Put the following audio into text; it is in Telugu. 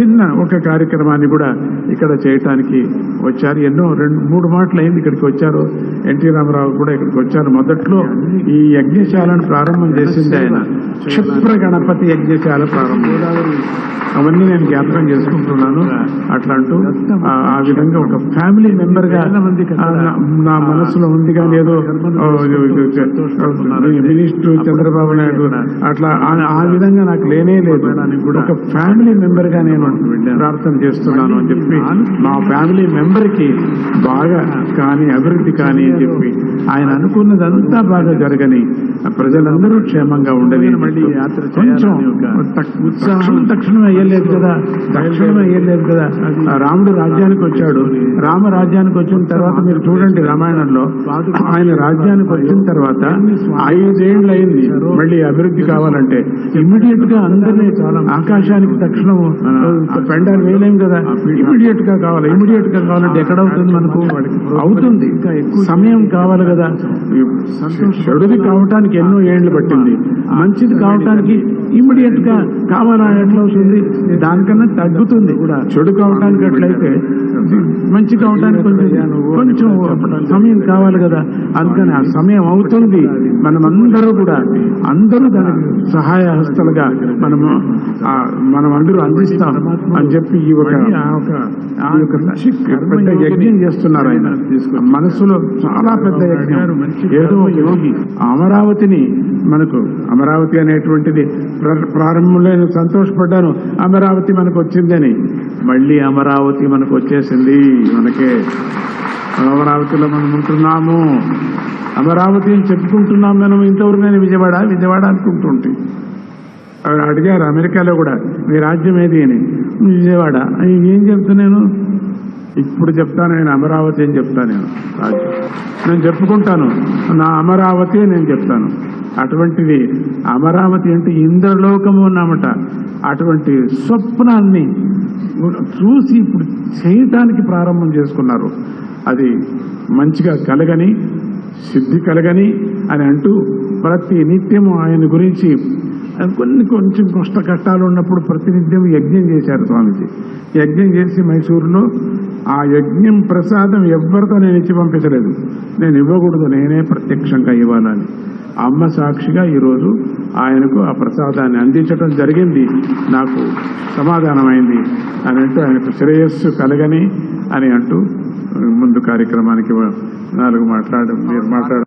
చిన్న ఒక కార్యక్రమాన్ని కూడా ఇక్కడ చేయటానికి వచ్చారు. ఎన్నో రెండు మూడు మాటలు అయింది ఇక్కడికి వచ్చారు. ఎన్టీ రామారావు కూడా ఇక్కడికి వచ్చారు. మొదట్లో ఈ యజ్ఞశాలను ప్రారంభం చేసింది ఆయన. క్షిప్ర గణపతి యజ్ఞశాల ప్రారంభం. అవన్నీ నేను జ్ఞాపకం చేసుకుంటున్నాను. అట్లా అంటూ ఆ విధంగా ఒక ఫ్యామిలీ మెంబర్గా నా- మనసులో ఉంది కానీ ఏదో మినిస్టర్ చంద్రబాబు నాయుడు అట్లా ఆ- విధంగా నాకు లేనే లేదు. ఒక ఫ్యామిలీ మెంబర్గా నేను ప్రార్థన చేస్తున్నాను అని చెప్పి మా ఫ్యామిలీ మెంబర్కి బాగా కానీ అభివృద్ధి కానీ అని చెప్పి ఆయన అనుకున్నదంతా బాగా జరగని ప్రజలందరూ క్షేమంగా ఉండని మళ్ళీ యాత్ర కొంచెం తక్- తక్షణం అయ్యలేదు కదా? తక్షణం అయ్యలేదు కదా? రాముడు రాజ్యానికి వచ్చాడు. రామ రాజ్యానికి వచ్చిన తర్వాత మీరు చూడండి రామాయణంలో. ఆయన రాజ్యానికి వచ్చిన తర్వాత ఐదేళ్ళు అయింది మళ్ళీ అభివృద్ధి కావాలంటే ఇమ్మీడియట్గా అందరినీ ఆకాశానికి తక్షణం పెండాలు వేయలేం కదా? ఇమ్మీడియట్గా కావాలి. ఇమ్మీడియట్గా కావాలంటే ఎక్కడ అవుతుంది మనకు అవుతుంది. ఇంకా ఎక్కువ సమయం కావాలి కదా? చెడుది కావటానికి ఎన్నో ఏళ్ళు పట్టింది. మంచిది కావటానికి ఇమ్మీడియట్గా కావాలా ఎట్లా అవుతుంది దానికన్నా తగ్గుతుంది చెడు కావటానికి ఎట్లయితే మంచి కావటానికి కొంచెం కొంచెం సమయం కావాలి కదా. అందుకని ఆ సమయం అవుతుంది. మనమందరూ కూడా అందరూ దానికి సహాయ హస్తలుగా మనము మనం అందరూ అందిస్తాం అని చెప్పి ఈ ఒక పెద్ద యజ్ఞం చేస్తున్నారు ఆయన. మనసులో చాలా పెద్ద యజ్ఞం. ఏదో యోగి అమరావతిని మనకు అమరావతి అనేటువంటిది ప్ర- ప్రారంభంలో నేను సంతోషపడ్డాను. అమరావతి మనకు వచ్చిందని. మళ్ళీ అమరావతి మనకు వచ్చేసింది. మనకే అమరావతిలో మనం ఉంటున్నాము. అమరావతి అని చెప్పుకుంటున్నాం మనం ఇంతవరకు నేను విజయవాడ విజయవాడ అనుకుంటుంటే. అడిగారు అమెరికాలో కూడా మీ రాజ్యం ఏది? అని. విజయవాడ. ఏం చెప్తా నేను? ఇప్పుడు చెప్తాను నేను అమరావతి అని చెప్తాను నేను రాజ్యం. నేను చెప్పుకుంటాను. నా అమరావతి నేను చెప్తాను. అటువంటిది అమరావతి అంటే ఇంద్రలోకము అన్నమాట. అటువంటి స్వప్నాన్ని చూసి ఇప్పుడు చేయటానికి ప్రారంభం చేసుకున్నారు. అది మంచిగా కలగని సిద్ధి కలగని అని అంటూ ప్రతి నిత్యము ఆయన గురించి కొన్ని కొంచెం కష్ట కష్టాలు ఉన్నప్పుడు ప్రతినిత్యం యజ్ఞం చేశారు స్వామీజీ. యజ్ఞం చేసి మైసూరులో ఆ యజ్ఞం ప్రసాదం ఎవరితో నేను ఇచ్చి పంపించలేదు. నేను ఇవ్వకూడదు నేనే ప్రత్యక్షంగా ఇవ్వాలని. అమ్మ సాక్షిగా ఈరోజు ఆయనకు ఆ ప్రసాదాన్ని అందించడం జరిగింది. నాకు సమాధానమైంది అని అంటూ ఆయనకు శ్రేయస్సు కలగని అని అంటూ ముందు కార్యక్రమానికి నాలుగు మాట్లాడు మీరు మాట్లాడ.